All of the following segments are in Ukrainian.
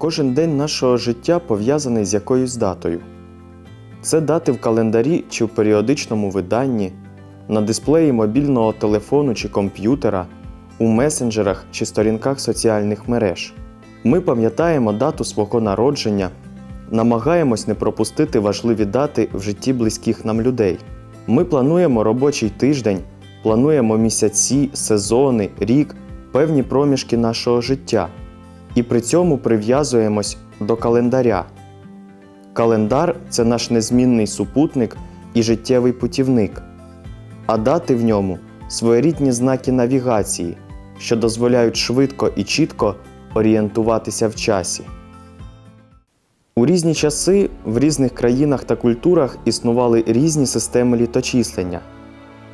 Кожен день нашого життя пов'язаний з якоюсь датою. Це дати в календарі чи в періодичному виданні, на дисплеї мобільного телефону чи комп'ютера, у месенджерах чи сторінках соціальних мереж. Ми пам'ятаємо дату свого народження, намагаємось не пропустити важливі дати в житті близьких нам людей. Ми плануємо робочий тиждень, плануємо місяці, сезони, рік, певні проміжки нашого життя і при цьому прив'язуємось до календаря. Календар це наш незмінний супутник і життєвий путівник, а дати в ньому своєрідні знаки навігації, що дозволяють швидко і чітко орієнтуватися в часі. У різні часи в різних країнах та культурах існували різні системи літочислення,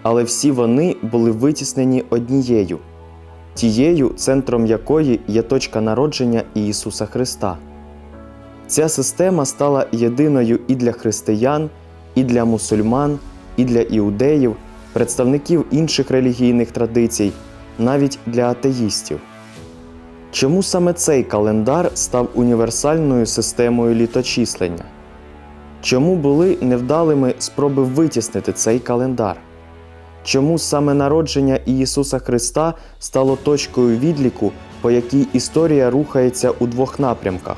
але всі вони були витіснені однією тією, центром якої є точка народження Ісуса Христа. Ця система стала єдиною і для християн, і для мусульман, і для іудеїв, представників інших релігійних традицій, навіть для атеїстів. Чому саме цей календар став універсальною системою літочислення? Чому були невдалими спроби витіснити цей календар? Чому саме народження Ісуса Христа стало точкою відліку, по якій історія рухається у двох напрямках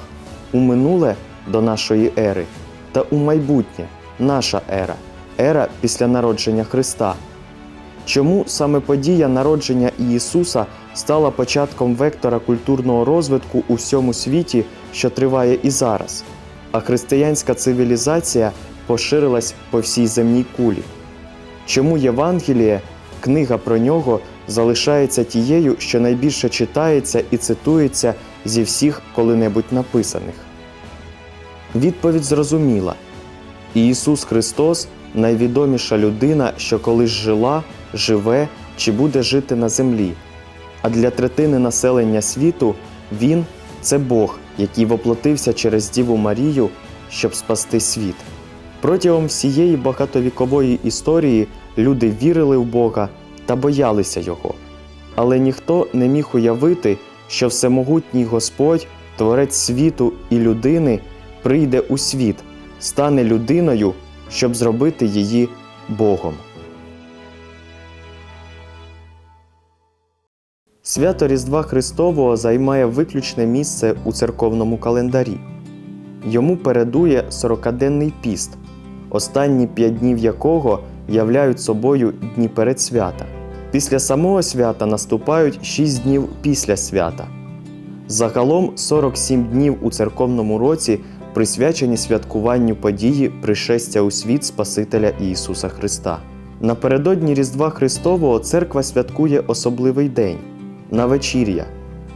у минуле до нашої ери та у майбутнє наша ера, ера після народження Христа? Чому саме подія народження Ісуса стала початком вектора культурного розвитку у всьому світі, що триває і зараз, а християнська цивілізація поширилась по всій земній кулі? Чому Євангеліє, книга про нього, залишається тією, що найбільше читається і цитується зі всіх коли-небудь написаних? Відповідь зрозуміла. Ісус Христос найвідоміша людина, що колись жила, живе чи буде жити на землі. А для третини населення світу Він це Бог, який воплотився через Діву Марію, щоб спасти світ. Протягом всієї багатовікової історії люди вірили в Бога та боялися Його. Але ніхто не міг уявити, що всемогутній Господь, Творець світу і людини, прийде у світ, стане людиною, щоб зробити її Богом. Свято Різдва Христового займає виключне місце у церковному календарі. Йому передує 40-денний піст, останні п'ять днів якого являють собою дні перед свята. Після самого свята наступають 6 днів після свята. Загалом 47 днів у церковному році присвячені святкуванню події пришестя у світ Спасителя Ісуса Христа. Напередодні Різдва Христового церква святкує особливий день навечір'я,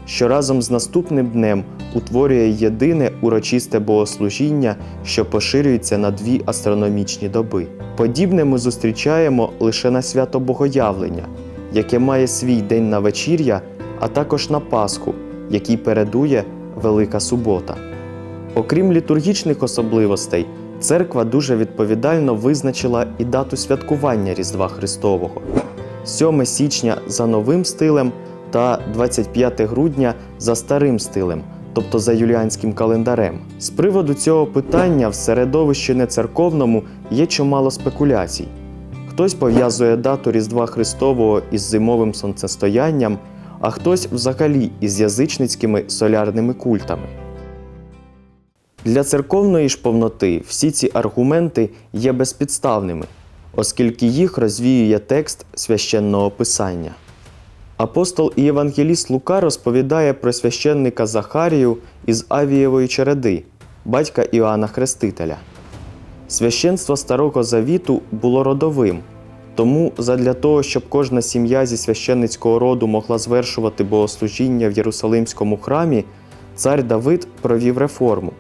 що разом з наступним днем утворює єдине урочисте богослужіння, що поширюється на дві астрономічні доби. Подібне ми зустрічаємо лише на свято Богоявлення, яке має свій день на вечір'я, а також на Пасху, який передує Велика Субота. Окрім літургічних особливостей, церква дуже відповідально визначила і дату святкування Різдва Христового 7 січня за новим стилем та 25 грудня за старим стилем, тобто за юліанським календарем. З приводу цього питання в середовищі нецерковному є чимало спекуляцій. Хтось пов'язує дату Різдва Христового із зимовим сонцестоянням, а хтось взагалі із язичницькими солярними культами. Для церковної ж повноти всі ці аргументи є безпідставними, оскільки їх розвіює текст священного писання. Апостол і євангеліст Лука розповідає про священника Захарію із Авієвої череди, батька Іоанна Хрестителя. Священство Старого Завіту було родовим, тому задля того, щоб кожна сім'я зі священницького роду могла звершувати богослужіння в Єрусалимському храмі, цар Давид провів реформу,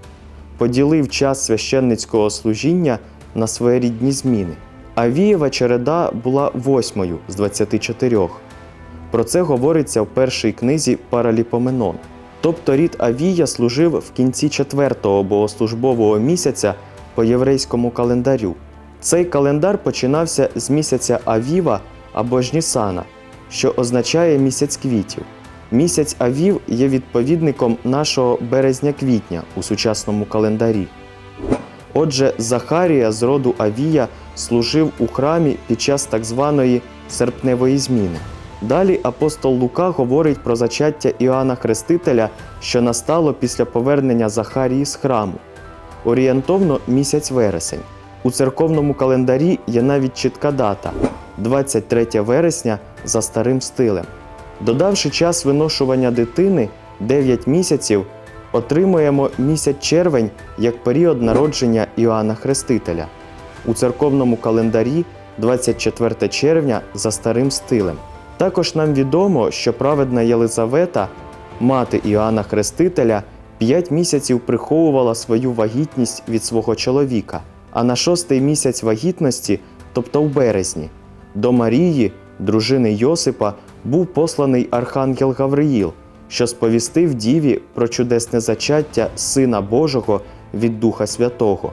поділив час священницького служіння на своєрідні зміни. Авієва череда була восьмою з 24. Про це говориться в першій книзі Параліпоменон. Тобто рід Авія служив в кінці четвертого богослужбового місяця по єврейському календарю. Цей календар починався з місяця Авіва або ж Нісана, що означає місяць квітів. Місяць Авів є відповідником нашого березня-квітня у сучасному календарі. Отже, Захарія з роду Авія служив у храмі під час так званої серпневої зміни. Далі апостол Лука говорить про зачаття Іоанна Хрестителя, що настало після повернення Захарії з храму. Орієнтовно місяць вересень. У церковному календарі є навіть чітка дата 23 вересня за старим стилем. Додавши час виношування дитини 9 місяців, отримуємо місяць червень як період народження Іоанна Хрестителя. У церковному календарі 24 червня за старим стилем. Також нам відомо, що праведна Єлизавета, мати Іоанна Хрестителя, 5 місяців приховувала свою вагітність від свого чоловіка, а на шостий місяць вагітності, тобто в березні, до Марії, дружини Йосипа, був посланий архангел Гавриїл, що сповістив Діві про чудесне зачаття Сина Божого від Духа Святого.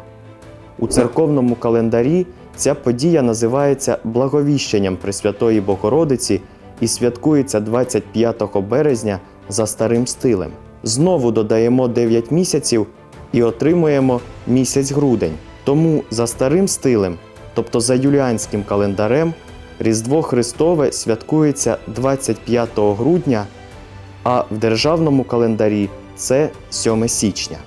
У церковному календарі ця подія називається благовіщенням Пресвятої Богородиці і святкується 25 березня за старим стилем. Знову додаємо 9 місяців і отримуємо місяць грудень. Тому за старим стилем, тобто за юліанським календарем, Різдво Христове святкується 25 грудня, а в державному календарі це 7 січня.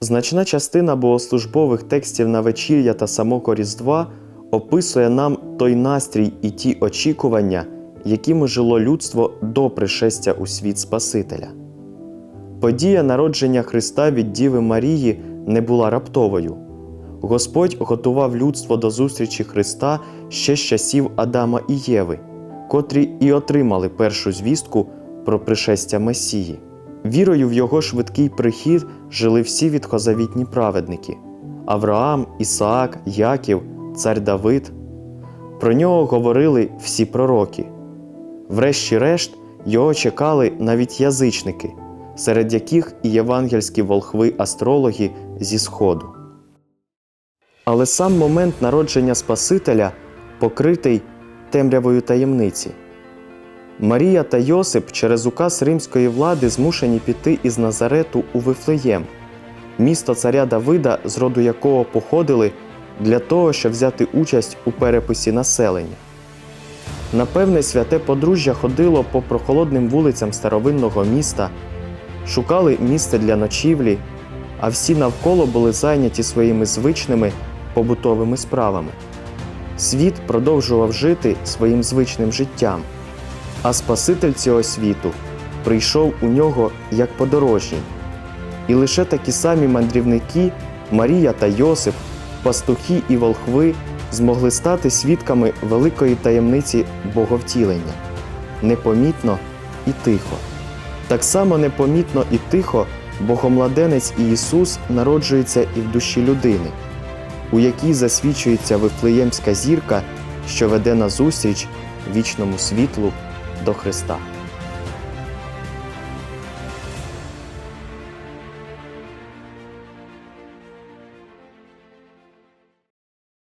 Значна частина богослужбових текстів на вечір'я та самого Різдва описує нам той настрій і ті очікування, якими жило людство до пришестя у світ Спасителя. Подія народження Христа від Діви Марії не була раптовою. Господь готував людство до зустрічі Христа ще з часів Адама і Єви, котрі і отримали першу звістку про пришестя Месії. Вірою в його швидкий прихід жили всі відхозавітні праведники Авраам, Ісаак, Яків, цар Давид. Про нього говорили всі пророки. Врешті-решт, його чекали навіть язичники, серед яких і євангельські волхви астрологи зі Сходу. Але сам момент народження Спасителя покритий темрявою таємниці. Марія та Йосип через указ римської влади змушені піти із Назарету у Вифлеєм, місто царя Давида, з роду якого походили, для того, щоб взяти участь у переписі населення. Напевне, святе подружжя ходило по прохолодним вулицям старовинного міста, шукали місце для ночівлі, а всі навколо були зайняті своїми звичними побутовими справами. Світ продовжував жити своїм звичним життям, а Спаситель цього світу прийшов у нього як подорожній. І лише такі самі мандрівники, Марія та Йосип, пастухи і волхви змогли стати свідками великої таємниці Боговтілення непомітно і тихо. Так само непомітно і тихо Богомладенець і Ісус народжується і в душі людини, у якій засвічується Вифлеємська зірка, що веде назустріч вічному світлу до Христа.